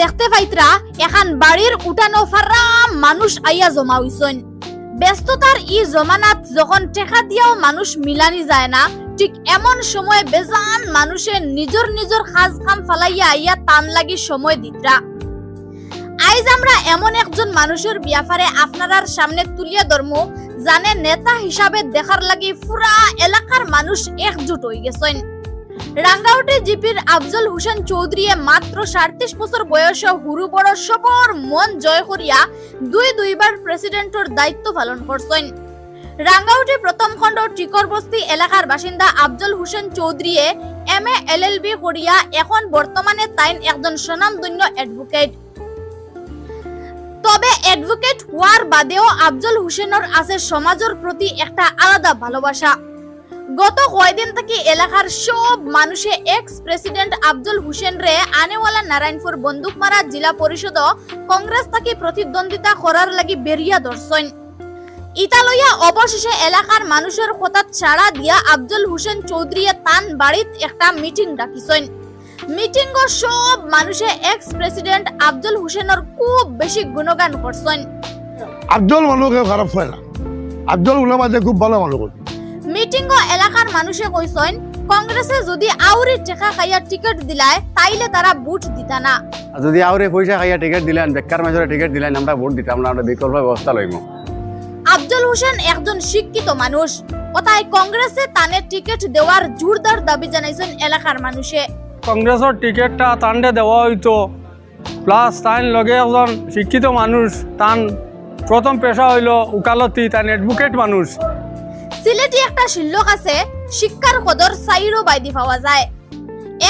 দেখতে পাইতরা, এখান বাড়ির উঠানো ফারা মানুষ আইয়া জমা হইছেন ব্যস্ততার ই জমানাত যখন টেকা দিয়াও মানুষ মিলানি যায় না, ঠিক এমন সময় বেজান মানুষের নিজর নিজর খাজ খাম ফালাইয়া আইয়া টান লাগি সময় দিতরা। আইজ আমরা এমন একজন মানুষের ব্যাপারে আপনারার সামনে তুলিয়া ধর্ম, জানে নেতা হিসাবে দেখার লাগি পুরা এলাকার মানুষ একজুট হয়ে গেছেন। রাঙ্গাউটি জিপির আফজল হোসেন চৌধুরীয়ে মাত্র সাড়ত্রিশ বছর বয়সে হুরু বড় সবর মন জয় করিয়া দুই দুইবার প্রেসিডেন্টর দায়িত্ব পালন করছেন। রাঙ্গাউটি প্রথম খণ্ড টিকর বস্তি এলাকার বাসিন্দা Afzal Hossain চৌধুরীয়ে M A L L B করিয়া এখন বর্তমানে তাইন একজন স্বনামধন্য অ্যাডভোকেট তবে অ্যাডভোকেট হওয়ার বাদেও আফজল হোসেনের আছে সমাজের প্রতি একটা আলাদা ভালোবাসা। গত কয়দিন থেকে এলাকার সব মানুষে এক্স প্রেসিডেন্ট আব্দুল হুসেন রে আনেওয়ালা নারায়ণপুর বন্দুকমারা জেলা পরিষদ কংগ্রেস থেকে প্রতিদ্বন্দ্বিতা করার লাগি বেরিয়া দর্শন। ইতালইয়া অবশেষে এলাকার মানুষের কথা ছাড়া দিয়া আব্দুল হুসেন চৌধুরীয়ে তান বাড়িত একটা মিটিং ডাকিছেন। মিটিং ও সব মানুষে এক্স প্রেসিডেন্ট আব্দুল হুসেনের খুব বেশি গুণগান করছেন। আব্দুল মানুষকে খারাপ হয় না। উলামাতে খুব ভালো মানুষ। মিটিং এলাকার মানুষে কইছেন কংগ্রেসে যদি আউরি টেকা খাইয়া টিকিট দিলায় তাইলে তারা বুট দিতা না। যদি আউরে পয়সা খাইয়া টিকিট দিলেন বেকার মাজরে টিকিট দিলেন আমরা ভোট দিতাম না আমরা বিকল্প ব্যবস্থা লইম আব্দুল হোসেন একজন শিক্ষিত মানুষ। ওতাই কংগ্রেসে তানে টিকিট দেওয়ার জোরদার দাবি জানাইছেন এলাকার মানুষে। কংগ্রেসের টিকেটটা তান্ডে দেওয়া হইতো প্লাস তাইন লগে একজন শিক্ষিত মানুষ তান প্রথম পেশা হইল উকালতি তান অ্যাডভোকেট মানুষ। সিলেটি একটা শিল্লক আছে শিক্ষার কদর সাইরো বাইদি পাওয়া যায়।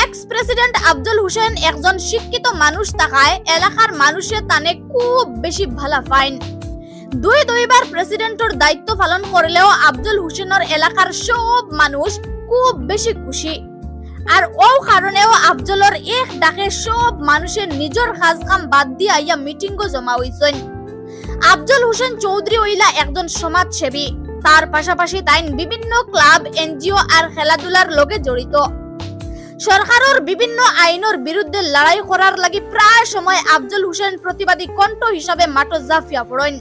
এক্স প্রেসিডেন্ট আব্দুল হোসেন একজন শিক্ষিত মানুষ থাকায় এলাকার মানুষে তানে খুব বেশি ভালা পাইন দুই দুইবার প্রেসিডেন্টর দায়িত্ব পালন করলেও আব্দুল হোসেনের এলাকার সব মানুষ খুব বেশি খুশি আর ও কারণেও আফজলের এক ডাকে সব মানুষের নিজের কাজ কাম বাদ দিয়ে আইয়া মিটিংও জমা হইছেন আফজল হোসেন চৌধুরী হইলা একজন সমাজসেবী তার পাশাপাশি তাইন বিভিন্ন ক্লাব, এনজিও আর খেলাধুলার লগে জড়িত। সরকারের বিভিন্ন আইনের বিরুদ্ধে লড়াই করার লাগি প্রায় সময় আফজল হোসেন প্রতিবাদী কণ্ঠ হিসাবে মাঠে জাফিয়া পড়েন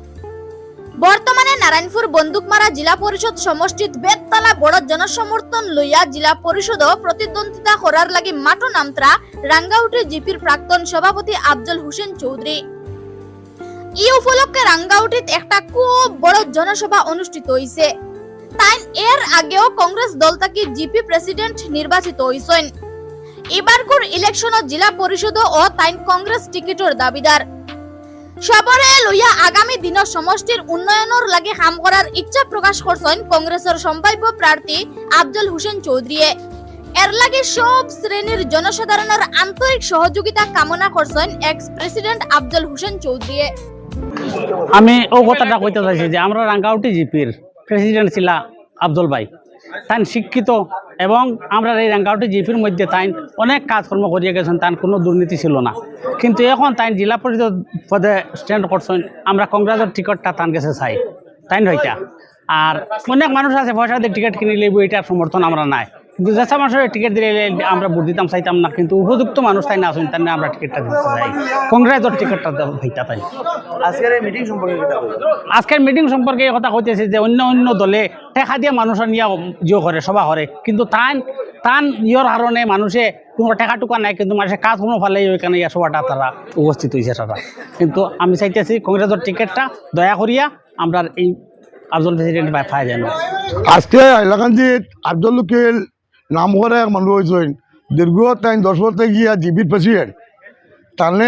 বর্তমানে নারায়ণপুর বন্দুকমারা জেলা পরিষদ সমষ্টিত বেততলা বড় জনসমর্থন লইয়া জেলা পরিষদ প্রতিদ্বন্দ্বিতা করার লাগি মাঠো নামত্রা রাঙ্গাউটি জিপির প্রাক্তন সভাপতি আফজল হোসেন চৌধুরী এই উপলক্ষে রাঙ্গাউটিত একটা খুব বড় জনসভা অনুষ্ঠিত হইছে। তাই এর আগেও কংগ্রেস দল থেকে জিপি প্রেসিডেন্ট নির্বাচিত হইছেন। এবারকার ইলেকশনত জেলা পরিষদ ও তাইন কংগ্রেস টিকিটর দাবিদার। সবরে লইয়া আগামী দিনের সমষ্টির উন্নয়নের লাগে কাম করার ইচ্ছা প্রকাশ করছেন কংগ্রেসের সম্ভাব্য প্রার্থী আফজল হোসেন চৌধুরীয়ে এর লাগে সব শ্রেণির জনসাধারণের আন্তরিক সহযোগিতা কামনা করছেন এক্স প্রেসিডেন্ট আফজল হোসেন চৌধুরীয়ে আমি ও কথাটা কইতে চাইছি যে আমরা রাঙ্গাউটি জিপির প্রেসিডেন্ট ছিল আব্দুল ভাই। তাই শিক্ষিত এবং আমরা এই রাঙ্গাউটি জিপির মধ্যে তাই অনেক কাজকর্ম করিয়ে গেছেন তার কোনো দুর্নীতি ছিল না। কিন্তু এখন তাই জেলা পরিষদ পদে স্ট্যান্ড করছেন, আমরা কংগ্রেসের টিকিটটা তান গেছে চাই। তাই হইতা আর অনেক মানুষ আছে, পয়সা দিয়ে টিকিট কিনে লইব এটার সমর্থন আমরা নাই। কিন্তু যেসা মানুষের টিকিট দিলে আমরা ভোট দিতাম চাইতাম না। কিন্তু উপযুক্ত মানুষ তাই না আসুন তাই না আমরা টিকিটটা দিতে চাই। কংগ্রেসের টিকিটটা হইতা তাই। আজকের এই মিটিং সম্পর্কে আজকের মিটিং সম্পর্কে এই কথা কইতেছে যে অন্য অন্য দলে টেকা দিয়ে মানুষের নিয়ে জিও করে সভা করে। কিন্তু তান তান ইয়র কারণে মানুষে কোনো টেকা টুকা নাই কিন্তু মানুষের কাজ কোনো ফালে ওইখানে ইয়া সভাটা তারা উপস্থিত হয়েছে তারা। কিন্তু আমি চাইতেছি কংগ্রেসের টিকিটটা দয়া করিয়া আমরা এই আফজল প্রেসিডেন্ট পাই যেন আজকে এলাকান্দিত আফজল উকিল নাম করে এক মানুষ হয়েছেন দীর্ঘ তাই দশ বছর গিয়া জিবির প্রেসিডেন্ট তাহলে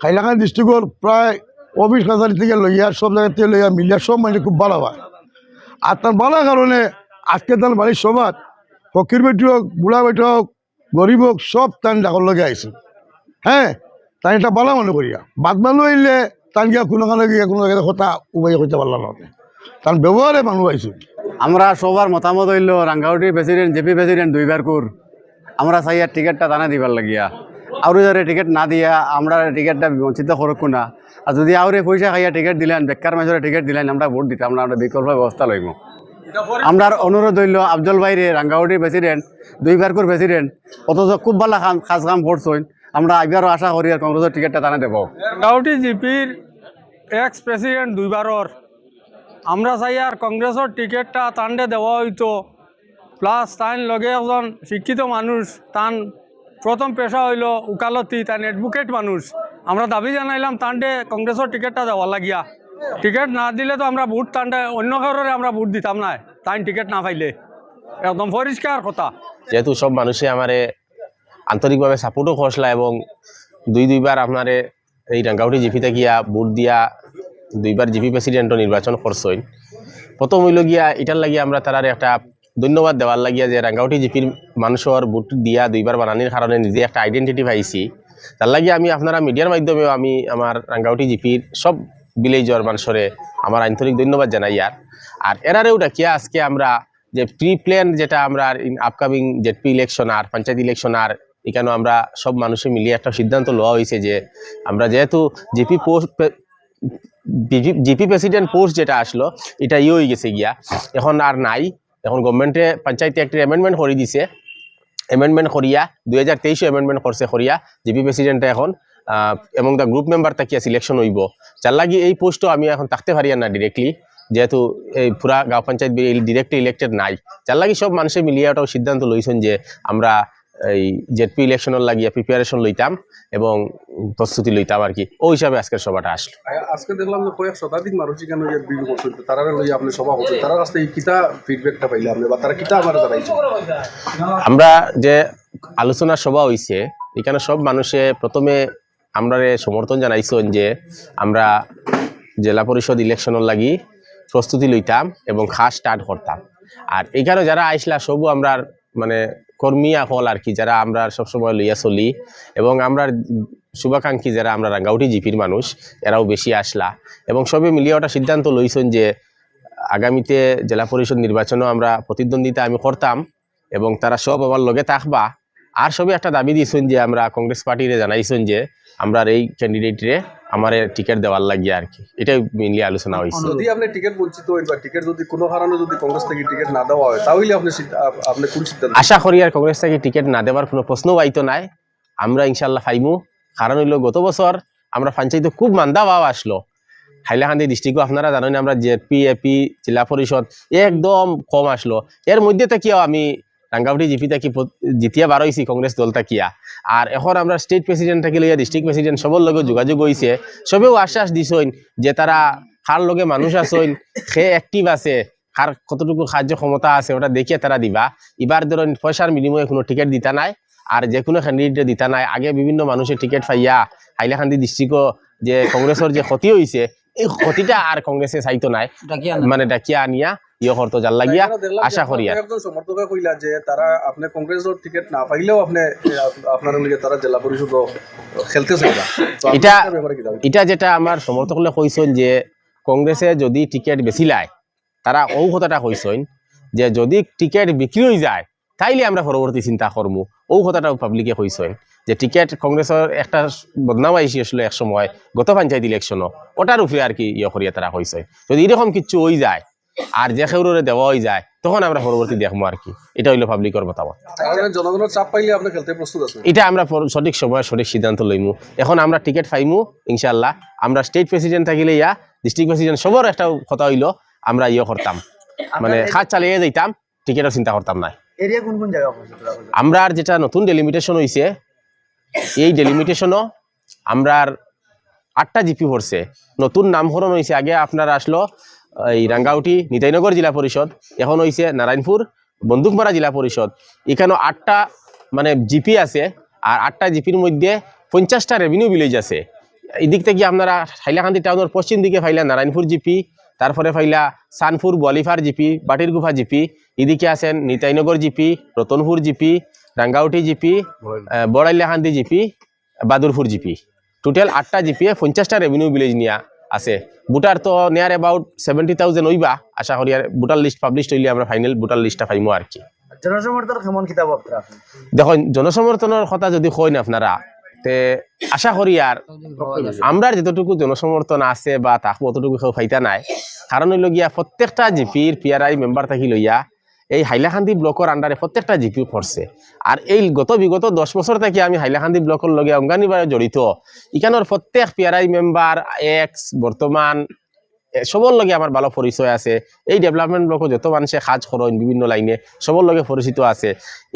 হাইলাকান্দি ডিস্ট্রিক্টর প্রায় অফিস কাছারি থেকে লইয়া সব জায়গা থেকে লইয়া মিলিয়া সব মানে খুব ভালো হয় আর তার ভালো কারণে আজকে তার বাড়ির সভাত ফকির বেটি হোক বুড়া বেটি হোক গরিব হোক সব তার ডাকর লগে আইছে হ্যাঁ তাই এটা ভালো মনে করিয়া বাদ মানুষ হইলে তার গিয়া কোনো কারণে গিয়া কোনো জায়গায় কথা উবাই করতে পারলাম তার ব্যবহারে মানুষ আইছে আমরা সবার মতামত হইল রাঙ্গাউটি প্রেসিডেন্ট জেপি প্রেসিডেন্ট দুইবার কুর। আমরা চাইয়ার টিকিটটা টানা দিবার লাগিয়া। আউরে যারে টিকিট না দিয়া, আমরা টিকিটটা বঞ্চিত করুক না। আর যদি আউরে পয়সা খাইয়া টিকিট দিলেন, বেকার মাজরে টিকিট দিলেন, আমরা ভোট দিতাম না, আমরা বিকল্প ব্যবস্থা লইব আমরা অনুরোধ হইল, আফজল ভাইরে রাঙ্গাউটি প্রেসিডেন্ট দুইবার কুর প্রেসিডেন্ট অথচ খুব ভালো কাম কাজ কাম করছেন আমরা এবারও আশা করি আর কংগ্রেসের টিকিটটা তানে দেব। গাউটি জিপির এক্স প্রেসিডেন্ট দুইবারর আমরা চাই আর কংগ্রেসের টিকিটটা তান্ডে দেওয়া হইতো প্লাস তাইন লগে একজন শিক্ষিত মানুষ তান প্রথম পেশা হইল উকালতি তান অ্যাডভোকেট মানুষ আমরা দাবি জানাইলাম তান্ডে কংগ্রেসের টিকিটটা দেওয়া লাগিয়া। টিকিট না দিলে তো আমরা ভোট তান্ডে অন্য কারোরে আমরা ভোট দিতাম না তাইন টিকিট না পাইলে। একদম পরিষ্কার কথা। যেহেতু সব মানুষে আমারে আন্তরিকভাবে সাপোর্টও খসলা এবং দুই দুইবার আপনারে এই রাঙ্গাউটি জিপিতে গিয়া ভোট দিয়া দুইবার জিপি প্রেসিডেন্টও নির্বাচন করছইন। প্রথম হইল গিয়া এটার লাগিয়া আমরা তারার একটা ধন্যবাদ দেওয়ার লাগিয়া যে রাঙ্গাউটি জিপির মানুষের ভোট দিয়া দুইবার বানানির কারণে নিজে একটা আইডেন্টিটি পাইছি। তার লাগে আমি আপনারা মিডিয়ার মাধ্যমেও আমি আমার রাঙ্গাউটি জিপির সব ভিলেজর মানুষরে আমার আন্তরিক ধন্যবাদ জানাই আর। আর এরারেও ডাকিয়া আজকে আমরা যে প্রি প্ল্যান যেটা আমরা আপকামিং জেডপি ইলেকশন আর পঞ্চায়েত ইলেকশন আর এখানে আমরা সব মানুষে মিলিয়ে একটা সিদ্ধান্ত লওয়া হয়েছে যে আমরা যেহেতু GP post GP president post যেটা আসলো, এটা ইয়ে হয়ে গেছে গিয়া। এখন আর নাই। এখন গভর্নমেন্টে পঞ্চায়েত একটি অ্যামেন্ডমেন্ট করে দিছে। অ্যামেন্ডমেন্ট করিয়া, দুই হাজার তেইশে অ্যামেন্ডমেন্ট করছে করিয়া জিপি প্রেসিডেন্টে এখন এবং দ্য গ্রুপ মেম্বার তাকিয়া সিলেকশন হইব। যার লাগি এই পোস্টও আমি এখন থাকতে পারি না ডিরেক্টলি যেহেতু এই পুরা গাঁও পঞ্চায়েত ডিরেক্টলি ইলেক্টেড নাই। যার লাগি সব মানুষে মিলিয়ে ওটাও সিদ্ধান্ত লইছেন যে আমরা এই জেডপি ইলেকশনের লাগিয়া প্রিপারেশন লইতাম এবং প্রস্তুতি লইতাম আর কি। ওই হিসাবে আজকের সভাটা আসলো। আজকে দেখলাম যে কয়েক শতাধিক মানুষ যে বিল করছেন তারা লই আপনি সভা করছেন তারা কাছ থেকে কিতা ফিডব্যাকটা পাইলে আপনি বা তারা কিতা আমার জানাইছে? আমরা যে আলোচনা সভা হইছে এখানে সব মানুষে প্রথমে আমরা সমর্থন জানাইছেন যে আমরা জেলা পরিষদ ইলেকশনের লাগি প্রস্তুতি লইতাম এবং খাস স্টার্ট করতাম। আর এখানে যারা আইসলা সবও আমরা মানে কর্মী হল আর কি, যারা আমরা সবসময় লইয়া চলি এবং আমরা শুভাকাঙ্ক্ষী যারা আমরা রাঙ্গাউটি জিপির মানুষ, এরাও বেশি আসলা। এবং সবে মিলিয়ে ওটা সিদ্ধান্ত লইছেন যে আগামীতে জেলা পরিষদ নির্বাচনও আমরা প্রতিদ্বন্দ্বিতা আমি করতাম এবং তারা সব আমার লগে থাকবা। আর সবে একটা দাবি দিয়েছেন যে আমরা কংগ্রেস পার্টিরে জানাইছেন যে আমরা এই ক্যান্ডিডেটরে আমার টিকিট দেওয়ার লাগিয়ে আর কি। এটাই মেনলি আলোচনা হয়েছে যদি আপনি টিকিট বঞ্চিত হইন বা টিকিট যদি কোনো কারণে যদি কংগ্রেস থেকে টিকিট না দেওয়া হয় তাহলে আপনি আপনি কোন সিদ্ধান্ত আশা করি আর কংগ্রেস থেকে টিকিট না দেওয়ার কোনো প্রশ্ন পাইতো নাই। আমরা ইনশাল্লাহ ফাইমু কারণ হইল গত বছর আমরা পঞ্চায়েতে খুব মান্দা ভাব আসলো। হাইলাকান্দি ডিস্ট্রিক্টও আপনারা জানেন আমরা জেপি এপি জেলা পরিষদ একদম কম আসলো। এর মধ্যে থেকেও আমি রাঙ্গাউটি জিপি থাকি জিতিয়া বার হয়েছি কংগ্রেস দল থাকিয়া আর এখন আমরা স্টেট প্রেসিডেন্ট থাকি লইয়া ডিস্ট্রিক্ট প্রেসিডেন্ট সবর লগে যোগাযোগ হয়েছে সবেও আশ্বাস দিছইন যে তারা কার লগে মানুষ আসইন সে অ্যাক্টিভ আছে কার কতটুকু সাহায্য ক্ষমতা আছে ওটা দেখিয়ে তারা দিবা। এবার ধরুন পয়সার বিনিময়ে কোনো টিকিট দিতা নাই আর যে কোনো ক্যান্ডিডেট দিতা নাই। আগে বিভিন্ন মানুষের টিকিট পাইয়া হাইলাকান্দি ডিস্ট্রিক্টও যে কংগ্রেসের যে ক্ষতি হয়েছে এই ক্ষতিটা আর কংগ্রেসে চাইতো নাই। মানে ডাকিয়া আনিয়া। ইয়ে করতো যার লাগিয়া যে আশা করি আর একজন সমর্থকে কইলা যে তারা আপনি কংগ্রেসের টিকিট না পাইলেও আপনি আপনার লিগে তারা জেলা পরিষদ খেলতে চাইবা এটা- এটার ব্যাপারে কি দাবি? এটা যেটা আমার সমর্থকলে কইছেন যে কংগ্রেসে যদি টিকিট বেশি লায় তারা ও কথাটা কইছেন যে যদি টিকিট বিক্রি হয়ে যায় তাইলে আমরা পরবর্তী চিন্তা করব ও কথাটাও পাবলিকে কইছেন যে টিকিট কংগ্রেসের একটা বদনাম আইসি আসলে এক সময় গত পঞ্চায়েত ইলেকশনও ওটার উপরে আর কি ইয়ে করিয়া তারা কইছে যদি এরকম কিছু হয়ে যায় আর যে খেউরে দেওয়া হয়ে যায় তখন আমরা পরবর্তী দেখব আর কি। এটা হইল পাবলিকের মতামত। জনগণের চাপ পাইলে আপনি খেলতে প্রস্তুত আছেন এটা আমরা সঠিক সময় সঠিক সিদ্ধান্ত লইমু। এখন আমরা টিকিট পাইমু ইনশাল্লাহ আমরা স্টেট প্রেসিডেন্ট থাকিলে ইয়া ডিস্ট্রিক্ট প্রেসিডেন্ট সবার একটা কথা হইল আমরা ইয়ে করতাম। মানে খাত চালিয়ে যাইতাম টিকিটের চিন্তা করতাম না এরিয়া কোন কোন জায়গা পড়ছে তোরা বল? আমরা আর যেটা নতুন ডেলিমিটেশন হইছে এই ডেলিমিটেশনও আমরা আর আটটা জিপি পড়ছে। নতুন নামকরণ হয়েছে আগে আপনার আসলো এই রাঙ্গাউটি নিতাইনগর জেলা পরিষদ এখন হয়েছে নারায়ণপুর বন্দুকমারা জেলা পরিষদ। এখানেও আটটা মানে জিপি আছে আর আটটা জিপির মধ্যে পঞ্চাশটা রেভিনিউ ভিলেজ আছে। এদিক থেকে আপনারা হাইলাকান্দি টাউনের পশ্চিম দিকে ফাইলা নারায়ণপুর জিপি তারপরে ফাইলা সানপুর বলিফার জিপি বাটিরগুফা জিপি এদিকে আছেন Nitainagar GP Ratanpur GP Rangauti GP Borailakandi GP Badurpur GP. Total আটটা জিপি পঞ্চাশটা রেভিনিউ ভিলেজ নিয়া আছে। বুটার তো নিয়ার অ্যাবাউট সেভেন্টি থাউজেন্ড হইবা আশা করি আর বুটার লিস্ট পাবলিশ হইলে আমরা ফাইনাল বুটার লিস্টটা পাইমু আর কি। দেখুন জনসমর্থনের কথা যদি কইন আপনারা তে আশা করি আর আমরা যতটুকু জনসমর্থন আছে বা তাকো অতটুকু কেউ ফাইতা নাই কারণ হইল গিয়া প্রত্যেকটা জিপির পিআরআই মেম্বার থাকি লইয়া এই হাইলাকান্দি ব্লকের আন্ডারে প্রত্যেকটা জিপি করছে আর এই গত বিগত দশ বছর থেকে আমি হাইলাকান্দি ব্লকের লগে অঙ্গানিবারে জড়িত। ইখানোর প্রত্যেক পিয়ারাই মেম্বার এক্স বর্তমান সবর লগে আমার ভালো পরিচয় আছে। এই ডেভেলপমেন্ট ব্লকে যত মানুষে কাজ করেন বিভিন্ন লাইনে সবর লগে পরিচিত আছে।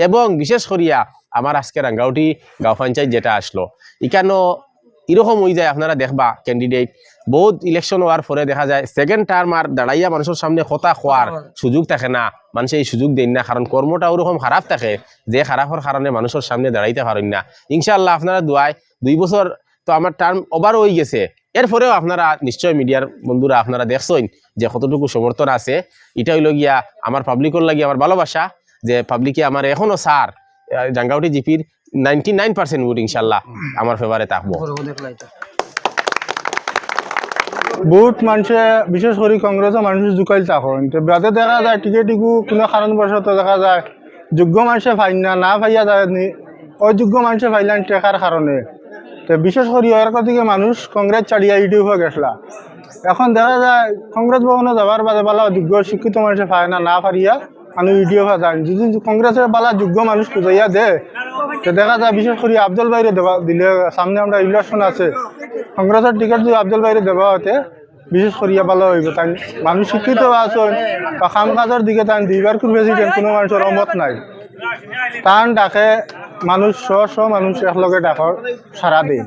এবং বিশেষ করিয়া আমার আজকে রাঙ্গাউটি গাঁও পঞ্চায়েত যেটা আসলো। ইখানো এরকম হয়ে যায়, আপনারা দেখবা ক্যান্ডিডেট বহুত ইলেকশন হওয়ার পরে দেখা যায় সেকেন্ড টার্ম আর দাঁড়াইয়া মানুষের সামনে কথা খোয়ার সুযোগ থাকে না। মানুষ এই সুযোগ দেন না কারণ কর্মটা ওরকম খারাপ থাকে যে খারাপের কারণে মানুষের সামনে দাঁড়াইতে পারেন না। ইনশাল্লাহ আপনারা দোয়ায় দুই বছর তো আমার টার্ম ওভার হয়ে গেছে। এরপরেও আপনারা নিশ্চয় মিডিয়ার বন্ধুরা আপনারা দেখছেন যে কতটুকু সমর্থন আছে। এটা হইল গিয়া আমার পাবলিকর লাগি আমার ভালোবাসা যে পাবলিকে আমার এখনও সার জাঙ্গাউটি জিপির নাইনটি নাইন পার্সেন্ট ভোট ইনশাল্লাহ আমার ফেভারে থাকব। বহুত মানুষে, বিশেষ করে কংগ্রেসের মানুষ জুকাইল তখন বাদে দেখা যায় টিকে টিকু কোনো কারণবশত দেখা যায়। যোগ্য মানুষে ফাইন না না ফাইয়া যায় অযোগ্য মানুষে ফাইলান টেকার কারণে তো বিশেষ করে এরকম দিকে মানুষ কংগ্রেস চালিয়ে ইউটিউব হয়ে গেছলা। এখন দেখা যায় কংগ্রেস ভবনে যাবার বাদে বালা যোগ্য শিক্ষিত মানুষে পায় না না পারিয়া মানুষ ইউটিউব হয়ে যায়। যদি কংগ্রেসের বালা যোগ্য মানুষ খুঁজাইয়া দে, তো দেখা যায়, বিশেষ করে আব্দুল বাইরে দেওয়া দিলে, সামনে আমরা ইলেকশন আছে। কংগ্রেসের টিকিট যদি আব্দুল বাইরে দেওয়া হতে বিশেষ করিয়া ভালো হইব তাই মানুষ শিক্ষিত আছেন, বা কাম কাজের দিকে তাই দুইবার করে প্রেসিডেন্ট কোনো মানুষের অমত নাই। তান ডাকে মানুষ শ শ মানুষ একলগে ডাকর সারা দেয়